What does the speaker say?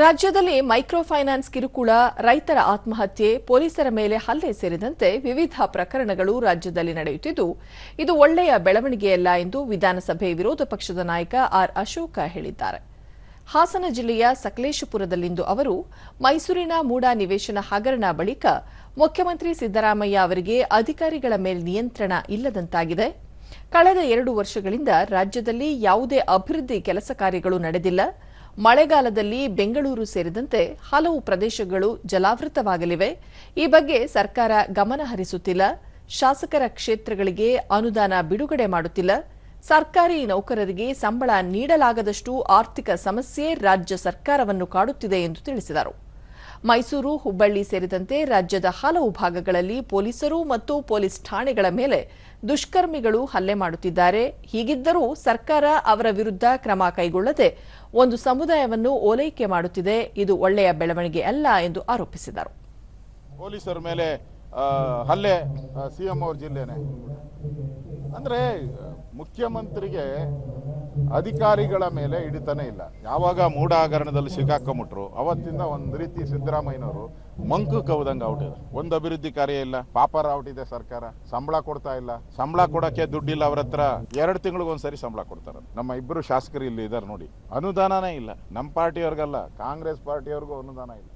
ರಾಜ್ಯದಲ್ಲಿ micro finance ಕಿರುಕುಳ, ರೈತರ ಆತ್ಮಹತ್ಯೆ, ಪೊಲೀಸರ ಮೇಲೆ ಹಲ್ಲೆ ಸೇರಿದಂತೆ ವಿವಿಧ ಪ್ರಕರಣಗಳು ರಾಜ್ಯದಲ್ಲಿ ನಡೆಯುತ್ತಿದ್ದು, ಇದು ಒಳ್ಳೆಯ ಬೆಳವಣಿಗೆಯಲ್ಲ ಎಂದು ವಿಧಾನಸಭೆ ವಿರೋಧ ಪಕ್ಷದ ನಾಯಕ ಆರ್ ಅಶೋಕ ಹೇಳಿದ್ದಾರೆ. ಹಾಸನ ಜಿಲ್ಲೆಯ ಸಕಲೇಶಪುರದಲ್ಲಿಂದು ಅವರು ಮೈಸೂರಿನ ಮೂಡಾ ನಿವೇಶನ ಹಗರಣ ಬಳಿಕ ಮುಖ್ಯಮಂತ್ರಿ ಸಿದ್ದರಾಮಯ್ಯ ಅವರಿಗೆ ಅಧಿಕಾರಿಗಳ ಮೇಲೆ ನಿಯಂತ್ರಣ ಇಲ್ಲದಂತಾಗಿದೆ. ಕಳೆದ ಎರಡು ವರ್ಷಗಳಿಂದ ರಾಜ್ಯದಲ್ಲಿ ಯಾವುದೇ ಅಭಿವೃದ್ಧಿ ಕೆಲಸ ಕಾರ್ಯಗಳು ನಡೆದಿಲ್ಲ. ಮಳೆಗಾಲದಲ್ಲಿ ಬೆಂಗಳೂರು ಸೇರಿದಂತೆ ಹಲವು ಪ್ರದೇಶಗಳು ಜಲಾವೃತವಾಗಲಿವೆ. ಈ ಬಗ್ಗೆ ಸರ್ಕಾರ ಗಮನ ಹರಿಸುತ್ತಿಲ್ಲ. ಶಾಸಕರ ಕ್ಷೇತ್ರಗಳಿಗೆ ಅನುದಾನ ಬಿಡುಗಡೆ ಮಾಡುತ್ತಿಲ್ಲ. ಸರ್ಕಾರಿ ನೌಕರರಿಗೆ ಸಂಬಳ ನೀಡಲಾಗದಷ್ಟು ಆರ್ಥಿಕ ಸಮಸ್ಯೆ ರಾಜ್ಯ ಸರ್ಕಾರವನ್ನು ಕಾಡುತ್ತಿದೆ ಎಂದು ತಿಳಿಸಿದರು. ಮೈಸೂರು, ಹುಬ್ಬಳ್ಳಿ ಸೇರಿದಂತೆ ರಾಜ್ಯದ ಹಲವು ಭಾಗಗಳಲ್ಲಿ ಪೊಲೀಸರು ಮತ್ತು ಪೊಲೀಸ್ ಠಾಣೆಗಳ ಮೇಲೆ ದುಷ್ಕರ್ಮಿಗಳು ಹಲ್ಲೆ ಮಾಡುತ್ತಿದ್ದಾರೆ. ಹೀಗಿದ್ದರೂ ಸರ್ಕಾರ ಅವರ ವಿರುದ್ಧ ಕ್ರಮ ಕೈಗೊಳ್ಳದೆ ಒಂದು ಸಮುದಾಯವನ್ನು ಓಲೈಕೆ ಮಾಡುತ್ತಿದೆ. ಇದು ಒಳ್ಳೆಯ ಬೆಳವಣಿಗೆ ಅಲ್ಲ ಎಂದು ಆರೋಪಿಸಿದರು. ಪೊಲೀಸರ ಮೇಲೆ ಹಲ್ಲೆ ಸಿಎಂ ಅವರ ಜಿಲ್ಲೆನೆ. ಅಂದ್ರೆ, ಮುಖ್ಯಮಂತ್ರಿಗೆ ಅಧಿಕಾರಿಗಳ ಮೇಲೆ ಹಿಡಿತಾನೆ ಇಲ್ಲ. ಯಾವಾಗ ಮೂಢ ಹಗರಣದಲ್ಲಿ ಸಿಕ್ಕಾಕೊಂಬಿಟ್ರು ಅವತ್ತಿಂದ ಒಂದ್ ರೀತಿ ಸಿದ್ದರಾಮಯ್ಯನವರು ಮಂಕು ಕವ್ದಂಗೆ ಔಟಿದೆ ಒಂದು ಅಭಿವೃದ್ಧಿ ಕಾರ್ಯ ಇಲ್ಲ, ಪಾಪರ ಇದೆ ಸರ್ಕಾರ, ಸಂಬಳ ಕೊಡ್ತಾ ಇಲ್ಲ. ಸಂಬಳ ಕೊಡಕ್ಕೆ ದುಡ್ಡಿಲ್ಲ ಅವ್ರ ಹತ್ರ. ಎರಡು ತಿಂಗಳಿಗೊಂದ್ಸರಿ ಸಂಬಳ ಕೊಡ್ತಾರೆ. ನಮ್ಮ ಇಬ್ಬರು ಶಾಸಕರು ಇಲ್ಲಿ ಇದಾರೆ ನೋಡಿ. ಅನುದಾನನೇ ಇಲ್ಲ. ನಮ್ಮ ಪಾರ್ಟಿಯವ್ರಿಗಲ್ಲ, ಕಾಂಗ್ರೆಸ್ ಪಾರ್ಟಿಯವ್ರಿಗೂ ಅನುದಾನ ಇಲ್ಲ.